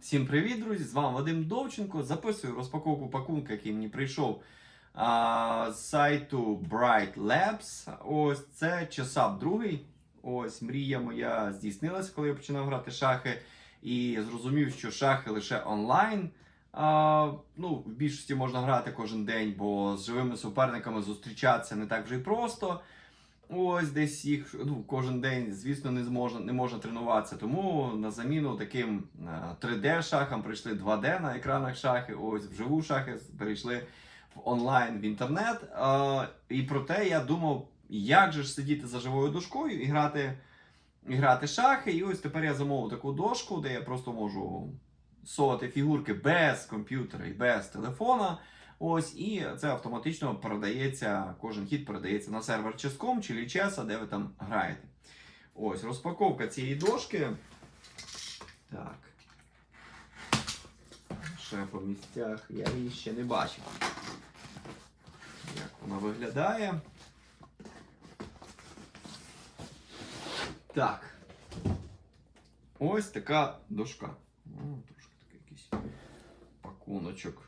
Всім привіт, друзі! З вами Вадим Довченко. Записую розпаковку пакунка, який мені прийшов а, з сайту Bright Labs. Ось це часап другий. Ось мрія моя здійснилася, коли я починав грати шахи. І зрозумів, що шахи лише онлайн. А, ну, в більшості можна грати кожен день, бо з живими суперниками зустрічатися не так вже й просто. Ось десь їх ну, кожен день, звісно, не зможна, не можна тренуватися. Тому на заміну таким 3D-шахам прийшли 2D на екранах шахи. Ось вживу шахи перейшли в онлайн в інтернет. А, і проте я думав, як же ж сидіти за живою дошкою і грати, і грати шахи. І ось тепер я замовив таку дошку, де я просто можу совати фігурки без комп'ютера і без телефона. Ось, і це автоматично передається, кожен хід передається на сервер Chess.com чи Lichess, де ви там граєте. Ось, розпаковка цієї дошки. Так. Ще по місцях я її ще не бачив. Як вона виглядає. Так. Ось така дошка. О, трошки такий якийсь пакуночок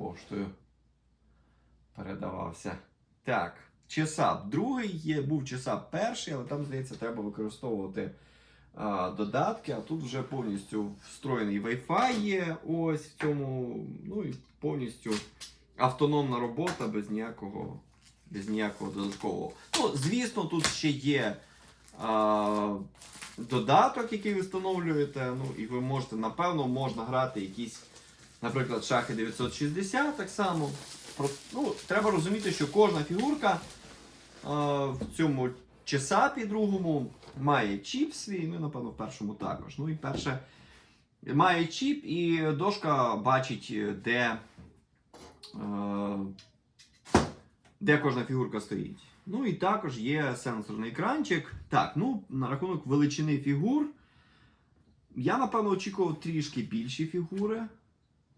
поштою передавався. Так, чесап другий є, був чесап перший, але там, здається, треба використовувати а, додатки, а тут вже повністю встроєний Wi-Fi є. Ось в цьому, ну і повністю автономна робота без ніякого, без ніякого додаткового. Ну, звісно, тут ще є. А, Додаток, який ви встановлюєте, ну і ви можете, напевно, можна грати якісь Наприклад, шахи 960 так само. Ну, Треба розуміти, що кожна фігурка е, в цьому чесапі другому має чіп свій, ну і напевно в першому також. Ну і перше має чіп, і дошка бачить, де, е, де кожна фігурка стоїть. Ну і також є сенсорний екранчик. Так, ну, на рахунок величини фігур. Я, напевно, очікував трішки більші фігури.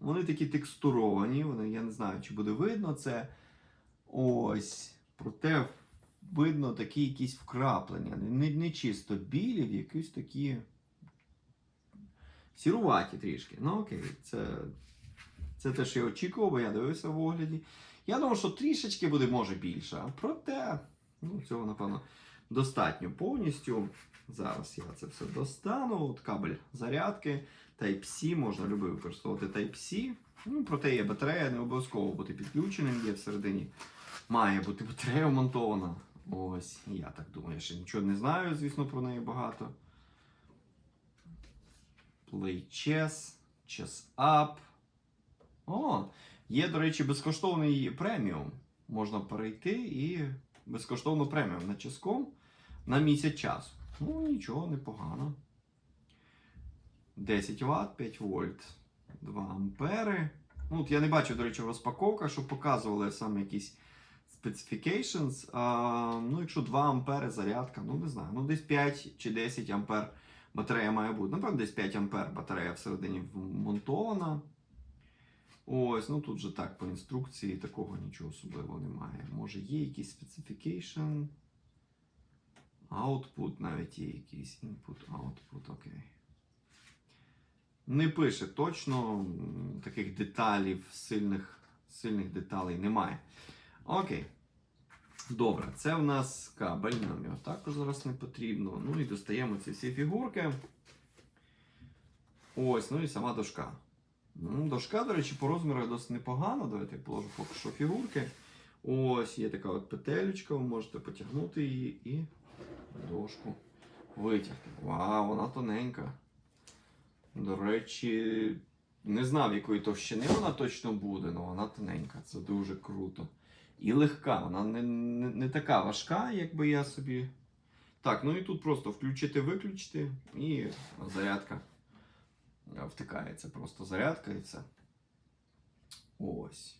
Вони такі текстуровані, вони, я не знаю, чи буде видно це. Ось. Проте видно такі якісь вкраплення. Не, не чисто білі, якісь такі сіруваті трішки. Ну окей, це, це те, що я очікував, бо я дивився в огляді. Я думав, що трішечки буде, може, більше. Проте, ну, цього, напевно, достатньо повністю. Зараз я це все достану. От кабель зарядки. Type-C, можна любий використовувати Type-C. Ну, проте є батарея, не обов'язково бути підключеним, є всередині. Має бути батарея вмонтована. Ось, я так думаю, я ще нічого не знаю, звісно, про неї багато. Play Chess, Chess Up. О, є, до речі, безкоштовний преміум. Можна перейти і безкоштовно преміум на Chess.com на місяць часу. Ну, нічого, непогано. 10 Вт, 5 вольт, 2 ампери. Ну, от Я не бачу, до речі, в розпаковках, щоб показували саме якісь specifications. А, ну, Якщо 2 ампери зарядка, ну не знаю, ну десь 5 чи 10 ампер батарея має бути. Напевно, десь 5 ампер батарея всередині вмонтована. Ось, ну тут же так, по інструкції такого нічого особливого немає. Може є якийсь specification. Output навіть є якийсь input, output, окей. Не пише точно, таких деталів, сильних сильних деталей немає. Окей. Добре, це в нас кабель, нам його також зараз не потрібно. Ну і достаємо ці всі фігурки. Ось, ну і сама дошка. Ну, Дошка, до речі, по розміру досить непогано. Давайте я положу поки що фігурки. Ось є така от петелечка, ви можете потягнути її і дошку витягти. Вау, вона тоненька. До речі, не знав, якої товщини вона точно буде, але вона тоненька. Це дуже круто. І легка, вона не, не, не така важка, якби я собі. Так, ну і тут просто включити-виключити, і зарядка втикається. Просто зарядка і це. Ось.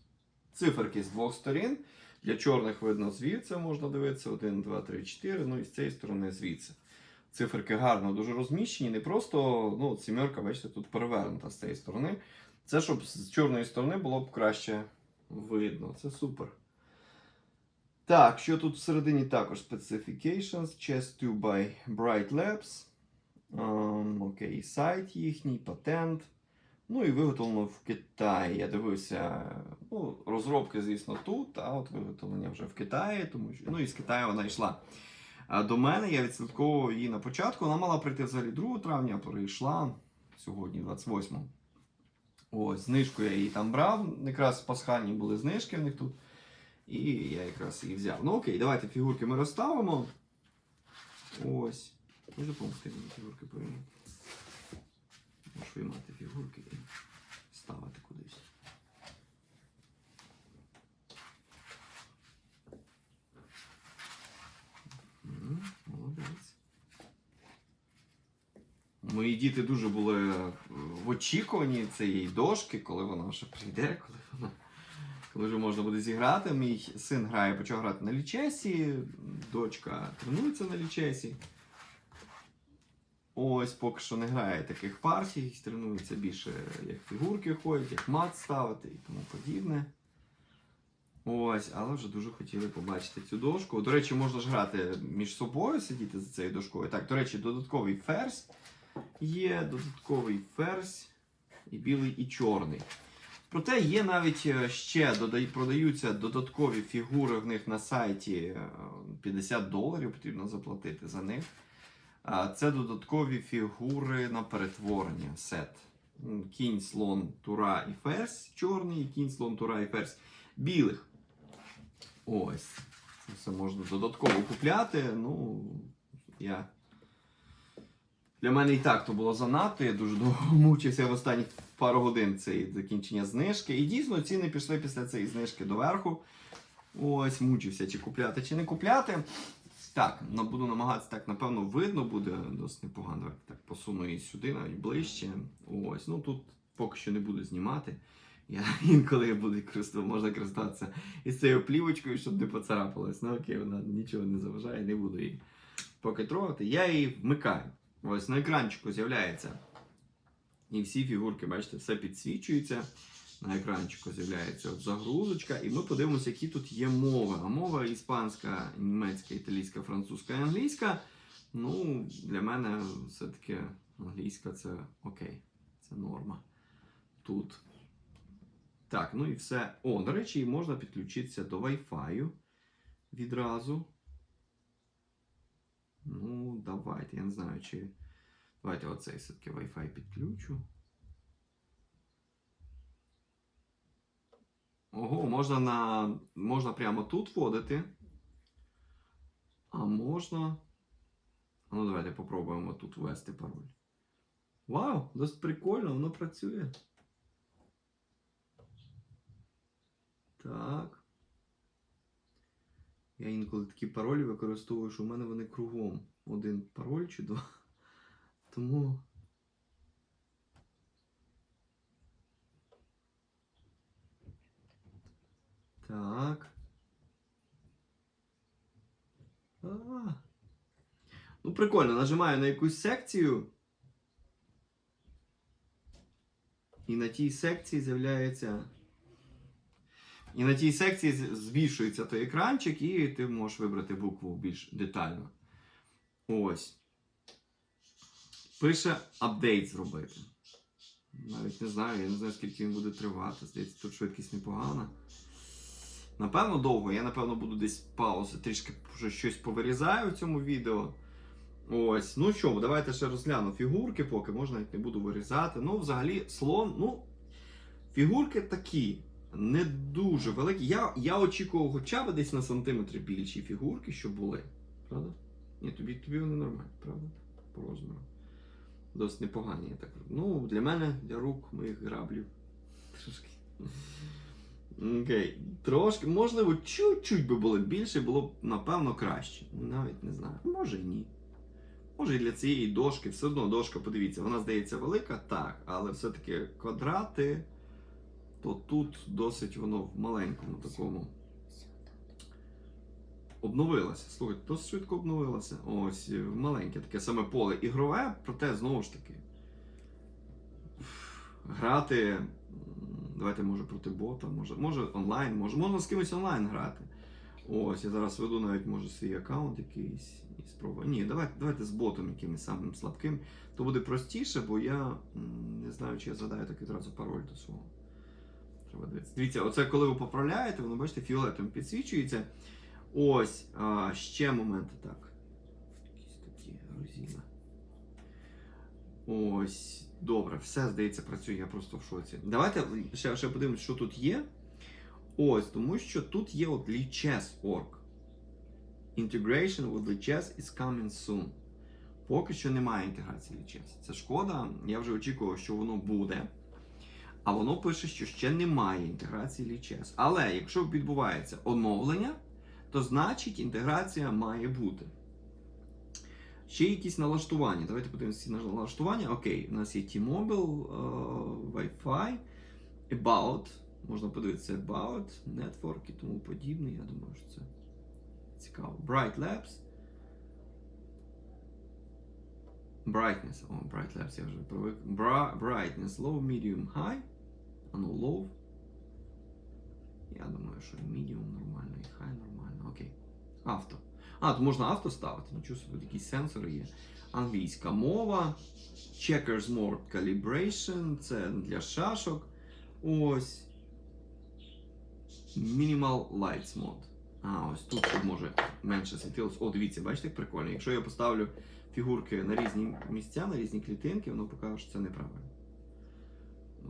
Циферки з двох сторін. Для чорних видно звідси можна дивитися. 1, 2, 3, 4. Ну і з цієї сторони звідси. Циферки гарно дуже розміщені. Не просто ну, сімерка, бачите, тут перевернута з цієї сторони. Це щоб з чорної сторони було б краще видно. Це супер. Так, що тут всередині також Specifications, Chess 2 by Bright Labs. Ем, окей, сайт їхній, патент. Ну і виготовлено в Китаї. Я дивився, ну, розробки, звісно, тут, а от виготовлення вже в Китаї, тому що ну, і з Китаю вона йшла. До мене я відслідковував її на початку. Вона мала прийти взагалі 2 травня, прийшла сьогодні, 28 Ось, знижку я її там брав. Якраз пасхальні були знижки в них тут. І я якраз її взяв. Ну окей, давайте фігурки ми розставимо. Ось. Може допомогти мені фігурки повинні. Можеш виймати фігурки і ставити кудись. М, Молодець. Мої діти дуже були е, в очікуванні цієї дошки, коли вона вже прийде, коли вона. Коли вже можна буде зіграти. Мій син грає, почав грати на лічесі, дочка тренується на лічесі. Ось поки що не грає таких партій, тренується більше як фігурки ходять, як мат ставити і тому подібне. Ось, але вже дуже хотіли побачити цю дошку. До речі, можна ж грати між собою, сидіти за цією дошкою. Так, до речі, додатковий ферзь є, додатковий ферзь, і білий, і чорний. Проте є навіть е, ще продаються додаткові фігури в них на сайті. е, 50 доларів потрібно заплатити за них. Це додаткові фігури на перетворення сет. Кінь, слон, тура і ферзь чорний, і кінь, слон, тура і ферзь білих. Ось. Це все можна додатково купляти. Ну, я. Для мене і так то було занадто. Я дуже довго мучився в останні пару годин це закінчення знижки. І дійсно ціни пішли після цієї знижки доверху. Ось, мучився, чи купляти, чи не купляти. Так, буду намагатися так, напевно, видно буде досить непогано. Так, посуну її сюди, навіть ближче. Ось, ну тут поки що не буду знімати. Я інколи буду можна користуватися із цією плівочкою, щоб не поцарапалось. Ну окей, вона нічого не заважає, не буду її поки трогати. Я її вмикаю. Ось на екранчику з'являється. І всі фігурки, бачите, все підсвічується. На екранчику з'являється загрузочка, і ми подивимося, які тут є мови. А мова іспанська, німецька, італійська, французька і англійська. Ну, для мене все-таки англійська це окей, це норма. Тут. Так, ну і все. О, до речі, можна підключитися до Wi-Fi відразу. Ну, давайте, я не знаю, чи. Давайте оцей все-таки Wi-Fi підключу. Ого, можна на. Можна прямо тут вводити. А можна. Ну, давайте попробуємо тут ввести пароль. Вау, досить прикольно, воно працює. Так. Я інколи такі паролі використовую, що в мене вони кругом. Один пароль чи два. Тому. Так. А. Ну, прикольно, нажимаю на якусь секцію. І на тій секції з'являється. І на тій секції збільшується той екранчик, і ти можеш вибрати букву більш детально. Ось. Пише апдейт зробити. Навіть не знаю, я не знаю, скільки він буде тривати. Здається, тут швидкість непогана. Напевно, довго. Я, напевно, буду десь паузи, трішки вже щось повирізаю в цьому відео. Ось. Ну що, давайте ще розгляну фігурки, поки можна навіть не буду вирізати. Ну, взагалі, слон, ну, фігурки такі. Не дуже великі. Я, я очікував хоча б десь на сантиметр більші фігурки, що були. Правда? Ні, тобі, тобі вони нормальні, правда? По розміру. Досить непогані, я так. Ну, для мене, для рук моїх граблів. Трошки. Окей. Трошки, можливо, чуть-чуть би було більше, було б, напевно, краще. Навіть не знаю. Може і ні. Може і для цієї дошки, все одно дошка, подивіться, вона здається велика, так, але все-таки квадрати, то тут досить воно в маленькому такому. Обновилося. Слухайте, досить швидко обновилося. Ось е, маленьке таке саме поле ігрове, проте знову ж таки. Грати. Давайте може проти бота, може, може онлайн, може, можна з кимось онлайн грати. Ось, я зараз веду навіть може свій аккаунт якийсь і спробую. Ні, давайте, давайте з ботом якимось самим слабким. То буде простіше, бо я не знаю, чи я задаю так відразу пароль до свого. Треба дивитися. Дивіться, оце коли ви поправляєте, воно бачите, фіолетовим підсвічується. Ось а, ще моменти так. Якісь такі розіна. Ось. Добре, все здається працює, я просто в шоці. Давайте ще, ще подивимось, що тут є. Ось, тому що тут є от Lichess.org. Integration with Lichess is coming soon. Поки що немає інтеграції Lichess. Це шкода, я вже очікував, що воно буде. А воно пише, що ще немає інтеграції Lichess. Але якщо відбувається оновлення, то значить інтеграція має бути. Ще якісь налаштування. Давайте подивимося на налаштування. Окей, у нас є T-Mobile, е, Wi-Fi, About. Можна подивитися About, Network і тому подібне. Я думаю, що це цікаво. Bright Labs. Brightness. О, Bright Labs я вже привик. Bra- Brightness, Low, Medium, High. А ну, Low. Я думаю, що Medium нормально і High нормально. Окей. Авто. А, тут можна авто ставити. Нічого собі, якісь сенсори є. Англійська мова. Checkers Mode Calibration. Це для шашок. Ось. Minimal Lights Mode. А, ось тут може менше світилось. О, дивіться, бачите, як прикольно. Якщо я поставлю фігурки на різні місця, на різні клітинки, воно покаже, що це неправильно.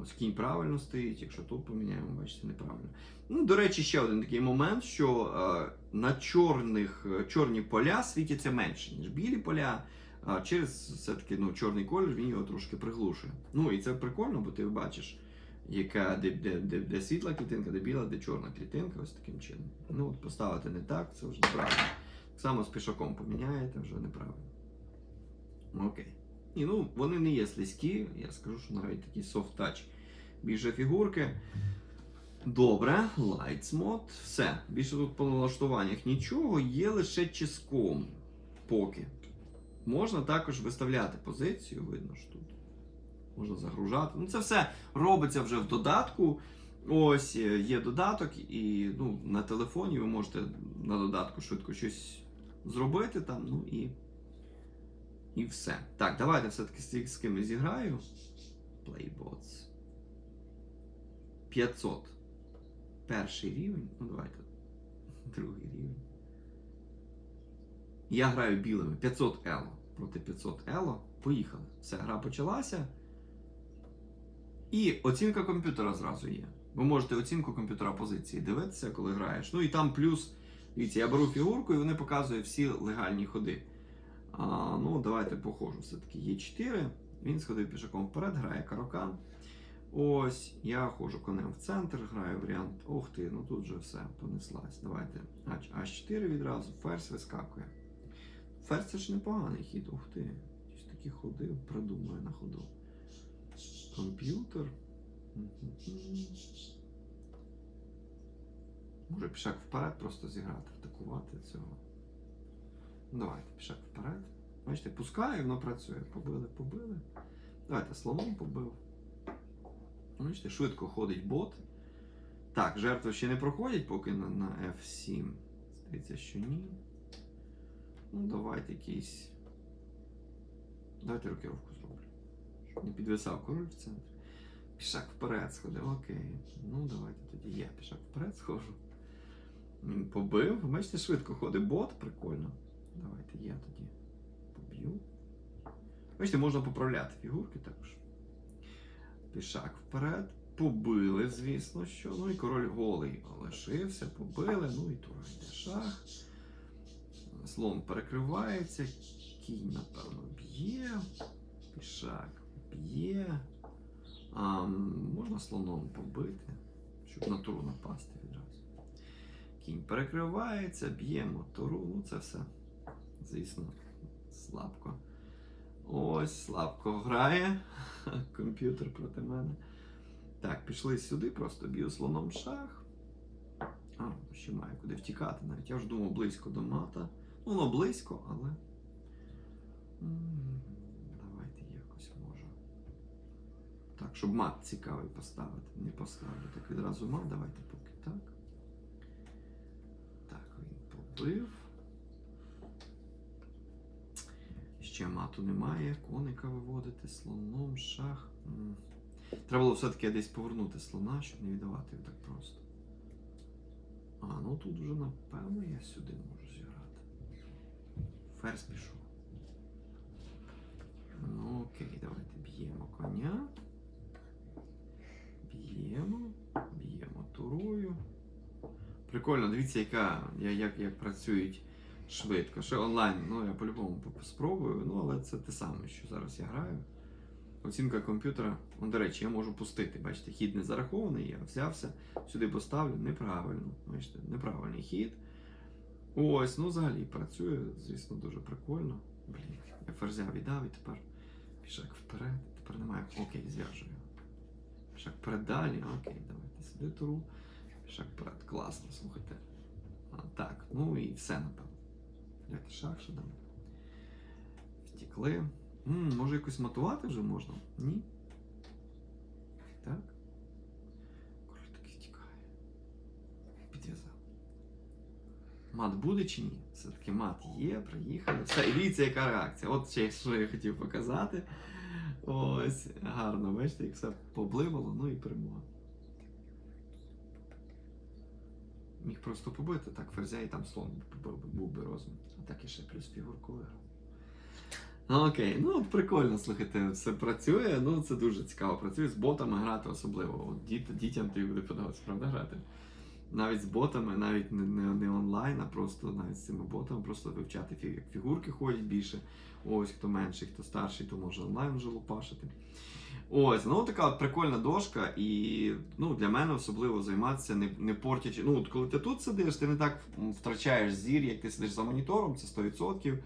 Ось кінь правильно стоїть, якщо тут поміняємо, бачите, неправильно. Ну, до речі, ще один такий момент, що е, на чорних, е, чорні поля світяться менше, ніж білі поля. А через все-таки ну, чорний колір він його трошки приглушує. Ну і це прикольно, бо ти бачиш, яка де, де, де, де світла клітинка, де біла, де чорна клітинка, ось таким чином. Ну, от поставити не так, це вже неправильно. Так само з пішаком поміняєте, вже неправильно. Окей. Ні, ну вони не є слизькі, я скажу, що навіть такі soft touch. Більше фігурки. Добре, Lights Mode. Все. Більше тут по налаштуваннях нічого, є лише чиском. Поки. Можна також виставляти позицію, видно що тут. Можна загружати. Ну, це все робиться вже в додатку. Ось е, є додаток, і ну, на телефоні ви можете на додатку швидко щось зробити там, ну і. І все. Так, давайте все-таки з, з ким зіграю. Playbots. 500. Перший рівень. Ну, давайте. Другий рівень. Я граю білими. 500 ело. Проти 500 ело. Поїхали. Все, гра почалася. І оцінка комп'ютера зразу є. Ви можете оцінку комп'ютера позиції дивитися, коли граєш. Ну і там плюс. Дивіться, я беру фігурку і вони показують всі легальні ходи. А, ну, давайте похожу. Все-таки є 4. Він сходив пішаком вперед, грає карокан. Ось, я ходжу конем в центр, граю варіант. Ух ти, ну тут вже все понеслась. Давайте. H4 відразу, ферзь вискакує. Ферзь це ж непоганий хід, ух ти. Якісь такі ходи придумує на ходу. Комп'ютер. Може пішак вперед просто зіграти, атакувати цього. Давайте, пішак вперед. Бачите, пускає, воно працює. Побили, побили. Давайте слоном побив. Бачите, швидко ходить бот. Так, жертви ще не проходять поки на, на F7. Здається, що ні. Ну, давайте якийсь. Давайте рокировку зроблю. Щоб не підвисав король в центрі. Пішак вперед сходив, окей. Ну, давайте тоді я пішак вперед схожу. Він побив. Бачите, швидко ходить бот, прикольно. Давайте я тоді поб'ю. Бачите, можна поправляти фігурки також. Пішак вперед. Побили, звісно, що. Ну і король голий лишився, побили, ну і тура йде шах. Слон перекривається, кінь, напевно, б'є. Пішак б'є. А, можна слоном побити, щоб на туру напасти відразу. Кінь перекривається, б'ємо туру, ну це все. Звісно, слабко. Ось, слабко грає. Комп'ютер проти мене. Так, пішли сюди, просто б'ю слоном шах. А, ще маю куди втікати навіть. Я вже думав близько до мата. Ну, воно близько, але. Давайте якось може. Так, щоб мат цікавий поставити. Не поставлю. Так відразу мат, давайте поки так. Так, зробив. Ще мату немає, коника виводити, слоном, шах. Треба було все-таки десь повернути слона, щоб не віддавати його так просто. А, ну тут вже напевно я сюди можу зіграти. Ферзь пішов. Ну окей, давайте б'ємо коня. Б'ємо, б'ємо турою. Прикольно, дивіться, яка, як, як працюють швидко. Ще онлайн, ну я по-любому спробую, ну але це те саме, що зараз я граю. Оцінка комп'ютера, ну, до речі, я можу пустити. Бачите, хід не зарахований, я взявся, сюди поставлю неправильно. Бачите, неправильний хід. Ось, ну взагалі працює, звісно, дуже прикольно. Блін, я ферзя віддав і тепер пішак вперед. Тепер немає. Окей, зв'яжу його. Пішак вперед далі, окей, давайте сюди туру. Пішак вперед. Класно, слухайте. А, так, ну і все, напевно. Давайте шах ще дам. Втікли. М, може якось матувати вже можна? Ні? Так. Король таки втікає. Підв'язав. Мат буде чи ні? Все-таки мат є, приїхали. Все, і дивіться, яка реакція. От ще що я хотів показати. Ось, гарно, бачите, як все побливало, ну і перемога. Міг просто побити, так, ферзя і там слон був би- розмір. А так і ще плюс фігурку виграв. Ну, Окей, ну прикольно, слухайте, все працює, ну це дуже цікаво. Працює з ботами грати особливо. От діт, дітям тобі буде подобатися, правда, грати. Навіть з ботами, навіть не, не, не онлайн, а просто навіть з цими ботами, просто вивчати фігурки ходять більше. Ось хто менший, хто старший, то може онлайн вже лупашити. Ось, ну така от прикольна дошка, і ну, для мене особливо займатися, не, не портячи. Ну, от коли ти тут сидиш, ти не так втрачаєш зір, як ти сидиш за монітором, це 100%.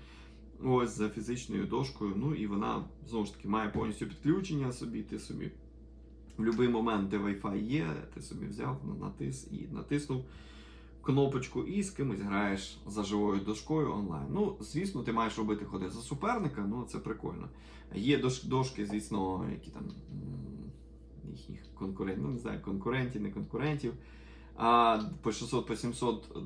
Ось за фізичною дошкою. Ну і вона знову ж таки має повністю підключення собі. Ти собі в будь-який момент, де Wi-Fi є, ти собі взяв, натис і натиснув кнопочку і з кимось граєш за живою дошкою онлайн. Ну, звісно, ти маєш робити ходи за суперника, ну це прикольно. Є дошки, звісно, які там їхніх конкурентів, ну не знаю, конкурентів, не конкурентів. А по 600 по 700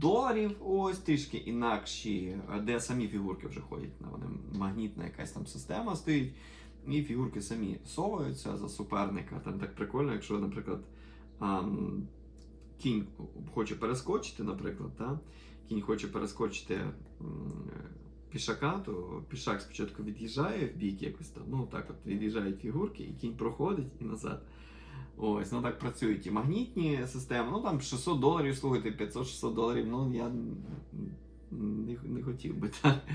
доларів, ось трішки інакші, де самі фігурки вже ходять. Вони магнітна якась там система стоїть, і фігурки самі соваються за суперника. Там так прикольно, якщо, наприклад, кінь хоче перескочити, наприклад, та? кінь хоче перескочити пішака, то пішак спочатку від'їжджає в бік якось там, ну так от від'їжджають фігурки, і кінь проходить і назад. Ось, ну так працюють і магнітні системи. Ну там 600 доларів, слухайте, 500-600 доларів, ну я не, не хотів би так.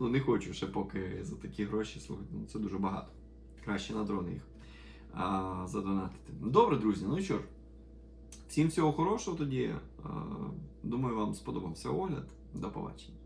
Ну не хочу ще поки за такі гроші, слухайте, ну це дуже багато. Краще на дрони їх а, задонатити. Добре, друзі, ну що ж, всім всього хорошого тоді. Думаю, вам сподобався огляд. До побачення.